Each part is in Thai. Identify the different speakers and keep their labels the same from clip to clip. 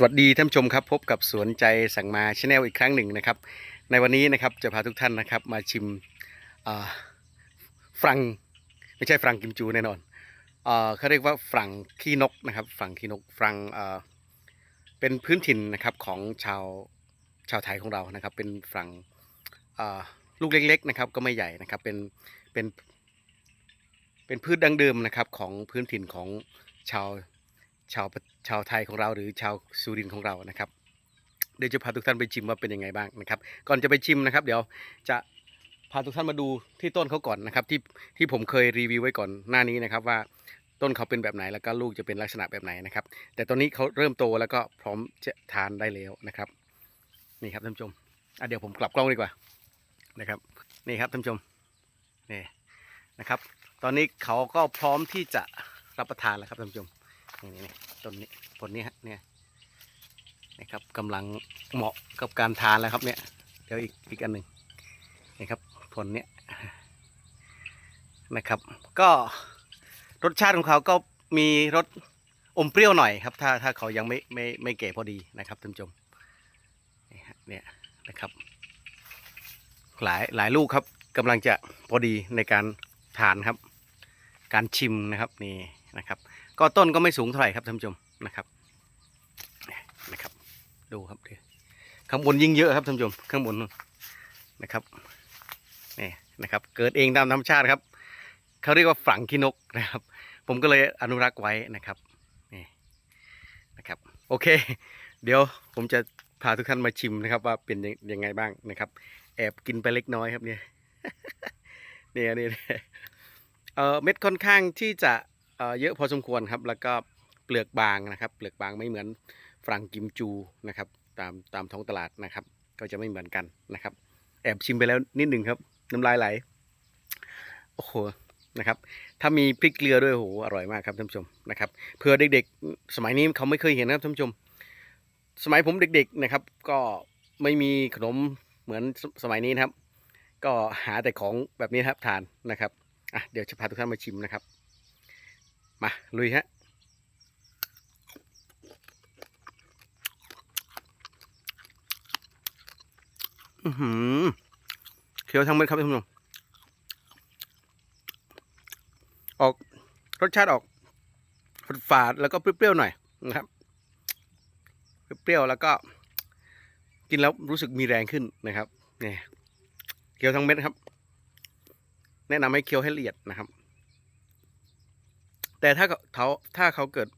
Speaker 1: สวัสดีท่านผู้ชมครับพบกับสวนใจสั่งมาชาแนลอีกครั้งหนึ่งนะครับ ในวันนี้นะครับจะพาทุกท่านนะครับมาชิมฝรั่งไม่ใช่ฝรั่งกิมจูแน่นอนอ่าเขาเรียกว่าฝรั่งขี้นกนะครับฝรั่งขี้นกฝรั่งเป็นพื้นถิ่นนะครับของชาวชาวไทยของเรานะครับ เป็นฝรั่งลูกเล็กๆนะครับก็ไม่ใหญ่นะครับเป็นเป็นเป็นพืชดั้งเดิมนะครับของพื้นถิ่นของชาว ชาวชาวไทยของเราหรือชาวสุรินของเรานะครับ เดี๋ยวจะพาทุกท่านไปชิมว่าเป็นยังไงบ้างนะครับ ก่อนจะไปชิมนะครับ เดี๋ยวจะพาทุกท่านมาดูที่ต้นเขาก่อนนะครับ ที่ที่ผมเคยรีวิวไว้ก่อนหน้านี้นะครับว่าต้นเขาเป็นแบบไหนแล้วก็ลูกจะเป็นลักษณะแบบไหนนะครับ แต่ตอนนี้เขาเริ่มโตแล้วก็พร้อมจะทานได้แล้วนะครับ นี่ครับท่านผู้ชมอะเดี๋ยวผมกลับกล้องดีกว่านะครับนี่ครับท่านผู้ชมนี่นะครับ ตอนนี้เขาก็พร้อมที่จะรับประทานแล้วครับท่านผู้ชม นี่นี่ต้นนี้ผลนี้ฮะเนี่ยนะครับกำลังเหมาะกับการทานแล้วครับเนี่ยเดี๋ยวอีกอีกอันหนึ่งนี่ครับผลเนี้ยนะครับ ก็รสชาติของเขาก็มีรสอมเปรี้ยวหน่อยครับ ถ้าถ้าเขายังไม่ไม่ไม่แก่พอดีนะครับท่านผู้ชมนี่ฮะเนี่ยนะครับ หลายหลายลูกครับกำลังจะพอดีในการทานครับ การชิมนะครับนี่นะครับ ก็ต้นก็ไม่สูงเท่าไหร่ครับท่านผู้ชมนะครับนะครับ ดูครับดิข้างบนยิ่งเยอะครับท่านผู้ชมข้างบนนู่นนะครับนี่นะครับ เกิดเองตามธรรมชาติครับเขาเรียกว่าฝังขี้นกนะครับ ผมก็เลยอนุรักษ์ไว้นะครับนี่นะครับ โอเค เดี๋ยวผมจะพาทุกท่านมาชิมนะครับ ว่าเป็นยังยังไงบ้างนะครับ แอบกินไปเล็กน้อยครับเนี่ยเนี่ยเนี่ยเออเม็ดค่อนข้างที่จะ เอ่อเยอะพอสมควรครับ แล้วก็เปลือกบางนะครับ เปลือกบางไม่เหมือนฝรั่งกิมจูนะครับ ตามตามท้องตลาดนะครับ ก็จะไม่เหมือนกันนะครับ แอบชิมไปแล้วนิดหนึ่งครับ น้ำลายไหลโอ้โหนะครับ ถ้ามีพริกเกลือด้วยโอ้โหอร่อยมากครับท่านผู้ชมนะครับเพื่อเด็กๆ สมัยนี้เขาไม่เคยเห็นนะครับท่านผู้ชม สมัยผมเด็กๆนะครับ ก็ไม่มีขนมเหมือนสสมัยนี้นะครับ ก็หาแต่ของแบบนี้ครับทานนะครับอะเดี๋ยวจะพาทุกท่านมาชิมนะครับ มา ลุยฮะอือหือเคี้ยวทั้งเม็ดครับท่านผู้ชมออกรสชาติออกฝาดแล้วก็เปรี้ยวๆหน่อยนะครับ เปรี้ยวๆแล้วก็กินแล้วรู้สึกมีแรงขึ้นนะครับเนี่ยเคี้ยวทั้งเม็ดครับ แนะนำให้เคี้ยวให้ละเอียดนะครับ แต่ถ้าเขาถ้าเขาเกิด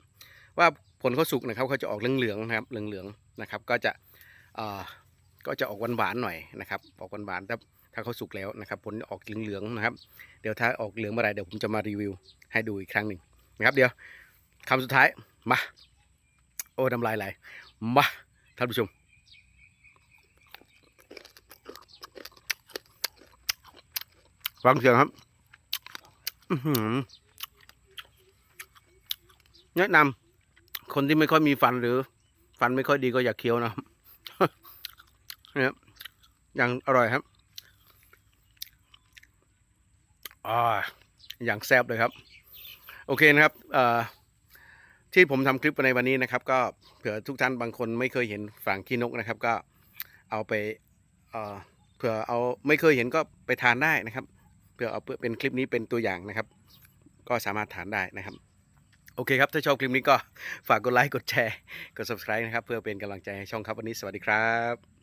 Speaker 1: ว่าผลเขาสุกนะครับเขาจะออกเหลืองๆนะครับเหลืองๆนะครับ ก็จะก็จะออกหวานๆหน่อยนะครับ ออกหวานๆถ้าถ้าเขาสุกแล้วนะครับ ผลออกเหลืองๆนะครับ เดี๋ยวถ้าออกเหลืองเมื่อไรเดี๋ยวผมจะมารีวิวให้ดูอีกครั้งหนึ่งนะครับ เดี๋ยวคำสุดท้ายมาโอ้น้ำลายไหลมาท่านผู้ชมฟังเสียงครับ อื แนะนำคนที่ไม่ค่อยมีฟันหรือ ฟันไม่ค่อยดีก็อย่าเคี้ยวนะเนี่ยอย่างอร่อยครับอ่าอย่างแซ่บเลยครับ โอเคนะครับเอ่อที่ผมทำคลิปในวันนี้นะครับ ก็เผื่อทุกท่านบางคนไม่เคยเห็นฝางขี้นกนะครับ ก็เอาไปเอ่อเผื่อเอาไม่เคยเห็นก็ไปทานได้นะครับเพื่อเอาเพื่อเป็นคลิปนี้เป็นตัวอย่างนะครับ ก็สามารถทานได้นะครับ โอเคครับ ถ้าชอบคลิปนี้ก็ฝากกดไลค์ กดแชร์ กด subscribe นะครับ เพื่อเป็นกำลังใจให้ช่องครับวันนี้สวัสดีครับ